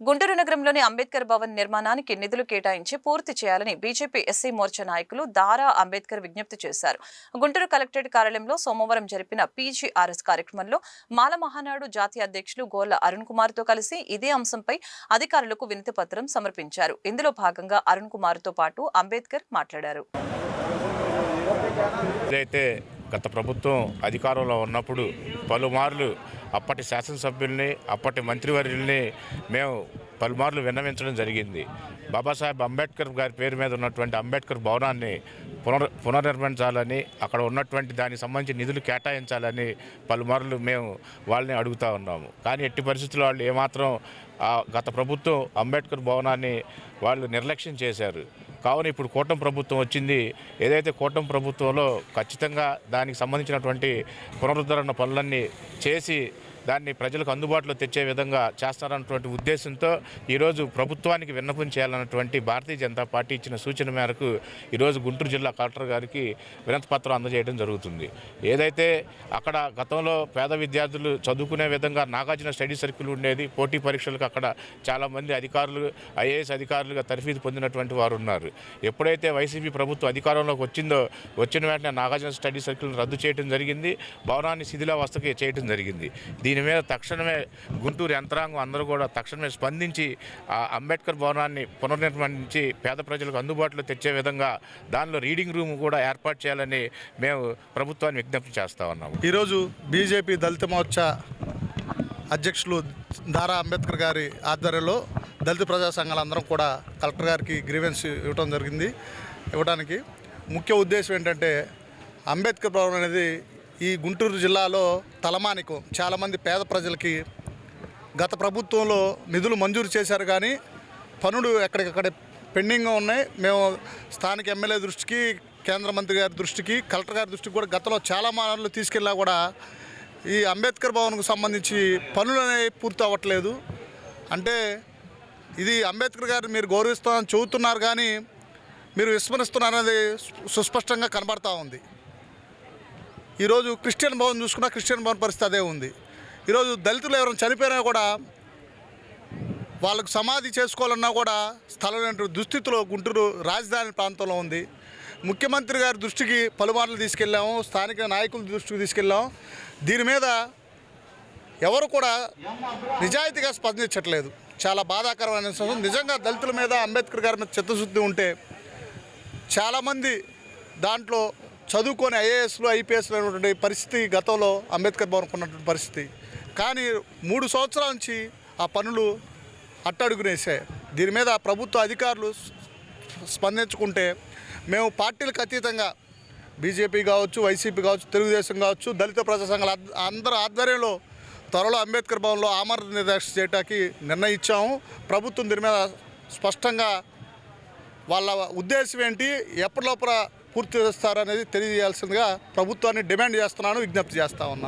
గుంటూరు నగరంలోని అంబేద్కర్ భవన్ నిర్మాణానికి నిధులు కేటాయించి పూర్తి చేయాలని బీజేపీ ఎస్సీ మోర్చా నాయకులు దారా అంబేద్కర్ విజ్ఞప్తి చేశారు. గుంటూరు కలెక్టరేట్ కార్యాలయంలో సోమవారం జరిపిన పీజీఆర్ఎస్ కార్యక్రమంలో మాల మహానాడు జాతీయ అధ్యక్షులు గోర్ల అరుణ్ కుమార్తో కలిసి ఇదే అంశంపై అధికారులకు వినతి పత్రం సమర్పించారు. ఇందులో భాగంగా అరుణ్ కుమార్తో పాటు అంబేద్కర్ మాట్లాడారు. గత ప్రభుత్వం అధికారంలో ఉన్నప్పుడు పలుమార్లు అప్పటి శాసనసభ్యుల్ని అప్పటి మంత్రివర్యుల్ని మేము పలుమార్లు విన్నవించడం జరిగింది. బాబాసాహెబ్ అంబేద్కర్ గారి పేరు మీద ఉన్నటువంటి అంబేద్కర్ భవనాన్ని పునర్ పునర్నిర్మించాలని అక్కడ ఉన్నటువంటి దానికి సంబంధించి నిధులు కేటాయించాలని పలుమార్లు మేము వాళ్ళని అడుగుతా ఉన్నాము. కానీ ఎట్టి పరిస్థితుల్లో వాళ్ళు ఏమాత్రం గత ప్రభుత్వం అంబేద్కర్ భవనాన్ని వాళ్ళు నిర్లక్ష్యం చేశారు. కావున ఇప్పుడు కూటమి ప్రభుత్వం వచ్చింది. ఏదైతే కూటమి ప్రభుత్వంలో ఖచ్చితంగా దానికి సంబంధించినటువంటి పునరుద్ధరణ పనులన్నీ చేసి దాన్ని ప్రజలకు అందుబాటులో తెచ్చే విధంగా చేస్తారన్నటువంటి ఉద్దేశంతో ఈరోజు ప్రభుత్వానికి విన్నపం చేయాలన్నటువంటి భారతీయ జనతా పార్టీ ఇచ్చిన సూచన మేరకు ఈరోజు గుంటూరు జిల్లా కలెక్టర్ గారికి వినతి పత్రం అందజేయడం జరుగుతుంది. ఏదైతే అక్కడ గతంలో పేద విద్యార్థులు చదువుకునే విధంగా నాగార్జున స్టడీ సర్కిల్ ఉండేది పోటీ పరీక్షలకు అక్కడ చాలామంది అధికారులు ఐఏఎస్ అధికారులుగా తర్ఫీదు పొందినటువంటి వారు ఉన్నారు ఎప్పుడైతే వైసీపీ ప్రభుత్వం అధికారంలోకి వచ్చిందో వచ్చిన వెంటనే నాగార్జున స్టడీ సర్కిల్ రద్దు చేయడం జరిగింది భవనాన్ని శిథిలావస్థకి చేయడం జరిగింది. దీని మీద తక్షణమే గుంటూరు యంత్రాంగం అందరూ కూడా తక్షణమే స్పందించి ఆ అంబేద్కర్ భవనాన్ని పునర్నిర్మించి పేద ప్రజలకు అందుబాటులో తెచ్చే విధంగా దానిలో రీడింగ్ రూమ్ కూడా ఏర్పాటు చేయాలని మేము ప్రభుత్వాన్ని విజ్ఞప్తి చేస్తా ఉన్నాము. ఈరోజు బీజేపీ దళిత మోర్చా అధ్యక్షులు దారా అంబేద్కర్ గారి ఆధ్వర్యంలో దళిత ప్రజా సంఘాలందరం కూడా కలెక్టర్ గారికి గ్రీవెన్స్ ఇవ్వడం జరిగింది ఇవ్వడానికి ముఖ్య ఉద్దేశం ఏంటంటే అంబేద్కర్ భవన్ అనేది ఈ గుంటూరు జిల్లాలో తలమానికం. చాలామంది పేద ప్రజలకి గత ప్రభుత్వంలో నిధులు మంజూరు చేశారు కానీ పనులు ఎక్కడికక్కడ పెండింగ్గా ఉన్నాయి. మేము స్థానిక ఎమ్మెల్యే దృష్టికి కేంద్ర మంత్రి గారి దృష్టికి కలెక్టర్ గారి దృష్టికి కూడా గతంలో చాలా మార్లు తీసుకెళ్ళా కూడా ఈ అంబేద్కర్ భవన్కు సంబంధించి పనులు అనేవి పూర్తి అవ్వట్లేదు. అంటే ఇది అంబేద్కర్ గారు మీరు గౌరవిస్తామని చెబుతున్నారు కానీ మీరు విస్మరిస్తున్నారనేది సుస్పష్టంగా కనబడతా ఉంది. ఈరోజు క్రిస్టియన్ భవన్ చూసుకున్నా క్రిస్టియన్ భవన్ పరిస్థితి అదే ఉంది. ఈరోజు దళితులు ఎవరైనా చనిపోయినా కూడా వాళ్ళకు సమాధి చేసుకోవాలన్నా కూడా స్థలం దుస్థితిలో గుంటూరు రాజధాని ప్రాంతంలో ఉంది. ముఖ్యమంత్రి గారి దృష్టికి పలుమార్లు తీసుకెళ్ళాము స్థానిక నాయకుల దృష్టికి తీసుకెళ్ళాము. దీని మీద ఎవరు కూడా నిజాయితీగా స్పందించట్లేదు చాలా బాధాకరమైన నిజంగా దళితుల మీద అంబేద్కర్ గారి మీద చిత్తశుద్ధి ఉంటే చాలామంది దాంట్లో చదువుకొని ఐఏఎస్లు ఐపీఎస్లు అయినటువంటి పరిస్థితి గతంలో అంబేద్కర్ భవన్కు ఉన్నటువంటి పరిస్థితి. కానీ మూడు సంవత్సరాల నుంచి ఆ పనులు అట్టడుగునేసాయి. దీని మీద ప్రభుత్వ అధికారులు స్పందించుకుంటే మేము పార్టీలకు అతీతంగా బీజేపీ కావచ్చు వైసీపీ కావచ్చు తెలుగుదేశం కావచ్చు దళిత ప్రజా సంఘాల అందరూ ఆధ్వర్యంలో త్వరలో అంబేద్కర్ భవన్లో ఆమరణ నిర్దేశం చేయడానికి నిర్ణయించాము. ప్రభుత్వం దీని మీద స్పష్టంగా వాళ్ళ ఉద్దేశం ఏంటి ఎప్పటిలోపల పూర్తి చేస్తారనేది తెలియజేయాల్సిందిగా ప్రభుత్వాన్ని డిమాండ్ చేస్తున్నాను విజ్ఞప్తి చేస్తా ఉన్నాను